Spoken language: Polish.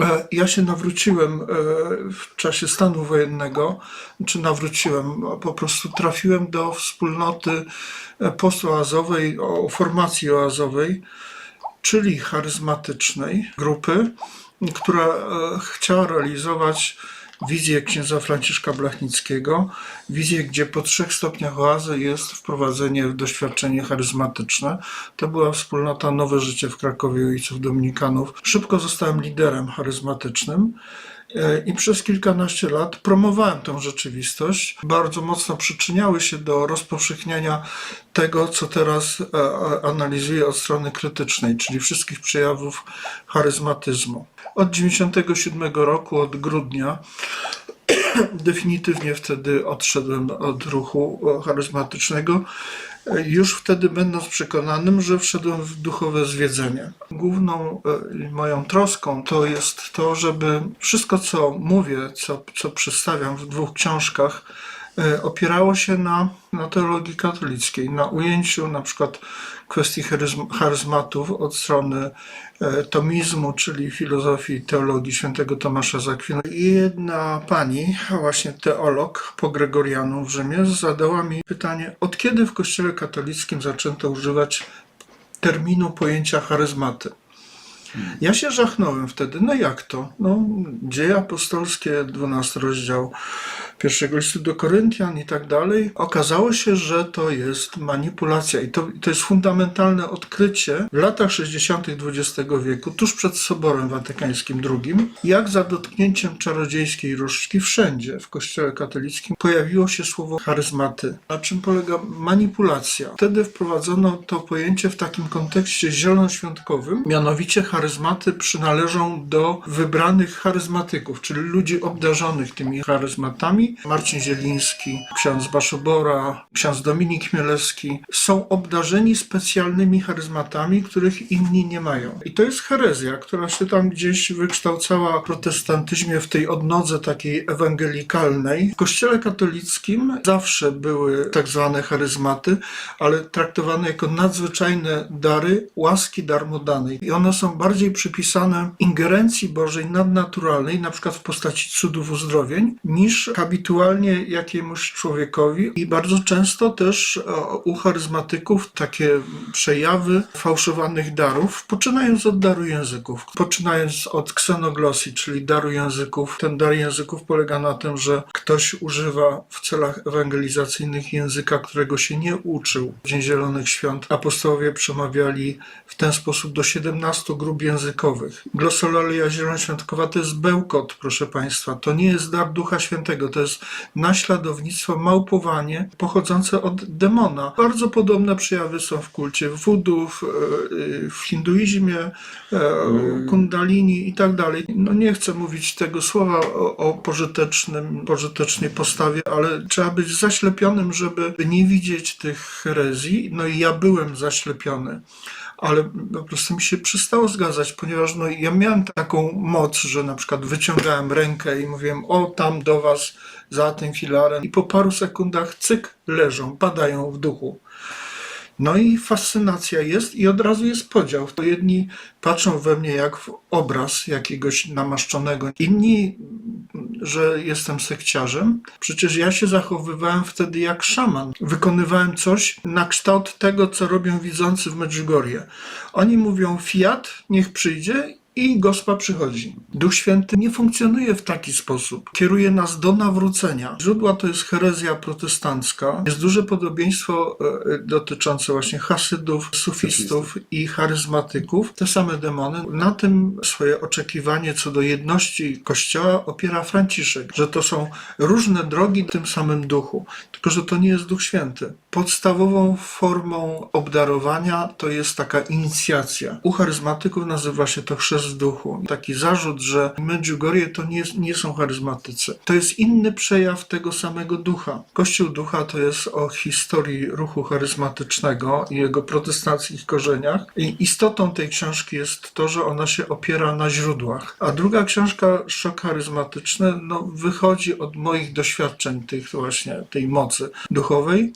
E, Ja się nawróciłem e, w czasie stanu wojennego, czy nawróciłem, po prostu trafiłem do wspólnoty e, postoazowej, o formacji oazowej, czyli charyzmatycznej grupy, która chciała realizować wizję księdza Franciszka Blachnickiego, wizję, gdzie po trzech stopniach oazy jest wprowadzenie w doświadczenie charyzmatyczne. To była wspólnota Nowe Życie w Krakowie Ojców Dominikanów. Szybko zostałem liderem charyzmatycznym. E, I przez kilkanaście lat promowałem tę rzeczywistość. Bardzo mocno przyczyniały się do rozpowszechniania tego, co teraz e, analizuję od strony krytycznej, czyli wszystkich przejawów charyzmatyzmu. Od 97 roku, od grudnia, definitywnie wtedy odszedłem od ruchu charyzmatycznego. Już wtedy będąc przekonanym, że wszedłem w duchowe zwiedzenie. Główną e, moją troską to jest to, żeby wszystko, co mówię, co, co przedstawiam w dwóch książkach, opierało się na, na teologii katolickiej, na ujęciu na przykład kwestii charyzm, charyzmatów od strony e, tomizmu, czyli filozofii teologii świętego Tomasza z Akwinu. I jedna pani, właśnie teolog po Gregorianu w Rzymie, zadała mi pytanie, od kiedy w kościele katolickim zaczęto używać terminu pojęcia charyzmaty? Ja się żachnąłem wtedy, no jak to? No, dzieje apostolskie, 12 rozdział pierwszego listu do Koryntian i tak dalej. Okazało się, że to jest manipulacja i to, to jest fundamentalne odkrycie w latach 60. XX wieku, tuż przed Soborem Watykańskim II, jak za dotknięciem czarodziejskiej różdżki wszędzie w kościele katolickim pojawiło się słowo charyzmaty. Na czym polega manipulacja? Wtedy wprowadzono to pojęcie w takim kontekście zielonoświątkowym, mianowicie charyzmaty przynależą do wybranych charyzmatyków, czyli ludzi obdarzonych tymi charyzmatami. Marcin Zieliński, ksiądz Baszobora, ksiądz Dominik Chmielewski są obdarzeni specjalnymi charyzmatami, których inni nie mają. I to jest herezja, która się tam gdzieś wykształcała w protestantyzmie w tej odnodze takiej ewangelikalnej. W kościele katolickim zawsze były tak zwane charyzmaty, ale traktowane jako nadzwyczajne dary łaski darmodanej. I one są bardziej przypisane ingerencji Bożej nadnaturalnej, na przykład w postaci cudów uzdrowień, niż habitualnie jakiemuś człowiekowi. I bardzo często też e, u charyzmatyków takie przejawy fałszowanych darów, poczynając od daru języków, poczynając od ksenoglosji, czyli daru języków. Ten dar języków polega na tym, że ktoś używa w celach ewangelizacyjnych języka, którego się nie uczył. W Dzień Zielonych Świąt apostołowie przemawiali w ten sposób do 17 grup językowych. Glosolalia zielonoświątkowa to jest bełkot, proszę Państwa. To nie jest dar Ducha Świętego, to jest naśladownictwo, małpowanie pochodzące od demona. Bardzo podobne przejawy są w kulcie voodoo, w, e, w hinduizmie, e, kundalini i tak dalej. No nie chcę mówić tego słowa o, o pożytecznym, pożytecznej postawie, ale trzeba być zaślepionym, żeby nie widzieć tych herezji. No i ja byłem zaślepiony ale po prostu mi się przestało zgadzać, ponieważ no, ja miałem taką moc, że na przykład wyciągałem rękę i mówiłem, o tam do was za tym filarem i po paru sekundach cyk leżą, padają w duchu. No i fascynacja jest i od razu jest podział. To jedni patrzą we mnie jak w obraz jakiegoś namaszczonego, inni, że jestem sekciarzem. Przecież ja się zachowywałem wtedy jak szaman. Wykonywałem coś na kształt tego, co robią widzący w Medjugorje. Oni mówią fiat, niech przyjdzie i gospa przychodzi. Duch Święty nie funkcjonuje w taki sposób. Kieruje nas do nawrócenia. Źródła to jest herezja protestancka. Jest duże podobieństwo e, dotyczące właśnie hasydów, sufistów i charyzmatyków. Te same demony. Na tym swoje oczekiwanie co do jedności Kościoła opiera Franciszek, że to są różne drogi w tym samym duchu, tylko że to nie jest Duch Święty. Podstawową formą obdarowania to jest taka inicjacja. U charyzmatyków nazywa się to chrzest w duchu. Taki zarzut, że Medjugorje to nie, nie są charyzmatycy. To jest inny przejaw tego samego ducha. Kościół ducha to jest o historii ruchu charyzmatycznego i jego protestanckich korzeniach. I istotą tej książki jest to, że ona się opiera na źródłach. A druga książka, Szok charyzmatyczny, no, wychodzi od moich doświadczeń tych właśnie, tej mocy duchowej